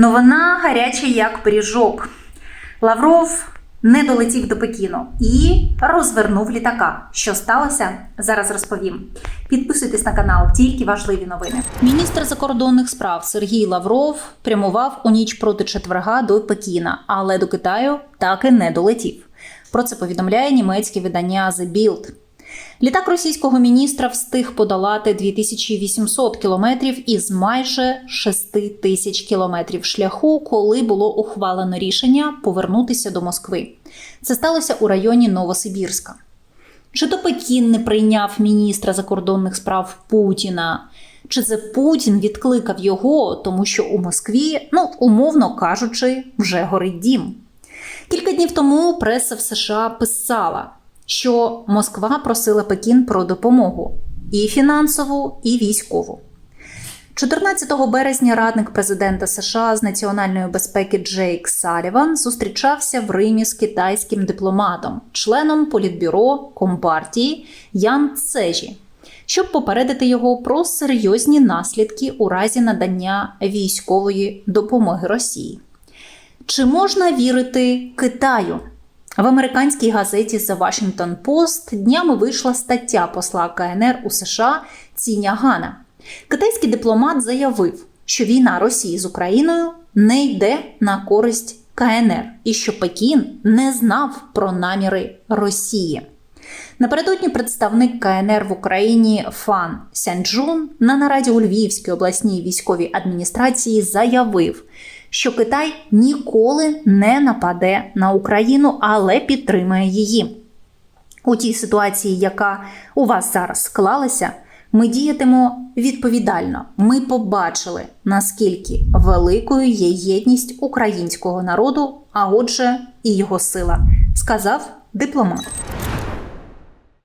Новина гаряча як пиріжок. Лавров не долетів до Пекіну і розвернув літака. Що сталося? Зараз розповім. Підписуйтесь на канал, тільки важливі новини. Міністр закордонних справ Сергій Лавров прямував у ніч проти четверга до Пекіна, але до Китаю так і не долетів. Про це повідомляє німецьке видання The Bild. Літак російського міністра встиг подолати 2800 кілометрів із майже 6 тисяч кілометрів шляху, коли було ухвалено рішення повернутися до Москви. Це сталося у районі Новосибірська. Чи то Пекін не прийняв міністра закордонних справ Путіна, чи це Путін відкликав його, тому що у Москві, ну умовно кажучи, вже горить дім. Кілька днів тому преса в США писала, що Москва просила Пекін про допомогу і фінансову, і військову. 14 березня радник президента США з національної безпеки Джейк Саліван зустрічався в Римі з китайським дипломатом, членом політбюро Компартії Ян Цежі, щоб попередити його про серйозні наслідки у разі надання військової допомоги Росії. Чи можна вірити Китаю? В американській газеті The Washington Post днями вийшла стаття посла КНР у США Ціня Гана. Китайський дипломат заявив, що війна Росії з Україною не йде на користь КНР і що Пекін не знав про наміри Росії. Напередодні представник КНР в Україні Фан Сянджун на нараді у Львівській обласній військовій адміністрації заявив, що Китай ніколи не нападе на Україну, але підтримає її. У тій ситуації, яка у вас зараз склалася, ми діятимо відповідально. Ми побачили, наскільки великою є єдність українського народу, а отже, і його сила, сказав дипломат.